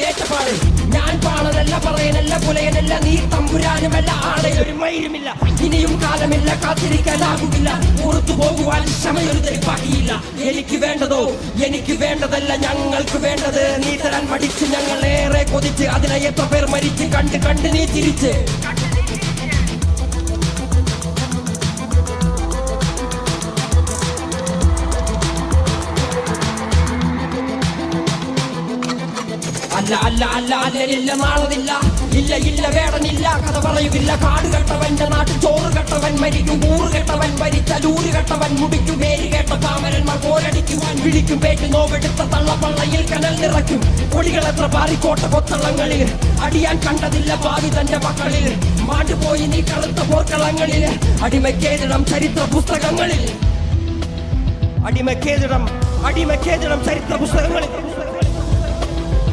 ഏറ്റപാട് ഞാൻ പാണനല്ല പറയനല്ല പുലയനല്ല നീ തമ്പുരാനുമല്ല ഒരു മയിലുമില്ല ഇനിയും കാലമില്ല കാത്തിരിക്കാനാകുമില്ല പുറത്തു പോകുവാൻ ക്ഷമയൊരു ബാക്കിയില്ല എനിക്ക് വേണ്ടതോ? എനിക്ക് വേണ്ടതല്ല ഞങ്ങൾക്ക് വേണ്ടത്. നീ തരാൻ മടിച്ച് ഞങ്ങൾ ഏറെ കൊതിച്ച് അതിനെ എത്ര പേർ മരിച്ച് കണ്ട് കണ്ട് നീ ചിരിച്ച്. അല്ല അല്ല അല്ല അല്ലലില്ല നാളതില്ല ഇല്ല ഇല്ല വേടനില്ല. കഥ പറയുകില്ല. കാട് കെട്ടവന്റെ നാട്ടിൽ ചോറ് കെട്ടവൻ മരിക്കും. കൂറ് കെട്ടവൻ ഭരിച്ചലൂറ് കെട്ടവൻ മുടിക്കും. പേര് കേട്ട താമരന്മാർ പോരടിക്കുവാൻ വിളിക്കും. പേറ്റ് നോവെടുത്ത തള്ളപ്പള്ളയിൽ കനൽ നിറയ്ക്കും. കൊടികൾ എത്ര പാറിക്കോട്ട കൊത്തളങ്ങളിൽ. അടിയാൻ കണ്ടതില്ല ഭാവി തന്റെ മക്കളിൽ. മാണ്ടുപോയി നീ കറുത്ത പോർക്കളങ്ങളിൽ. അടിമക്കേതിടം ചരിത്ര പുസ്തകങ്ങളിൽ. അടിമക്കേതിടം അടിമക്കേതിടം ചരിത്ര പുസ്തകങ്ങളിൽ.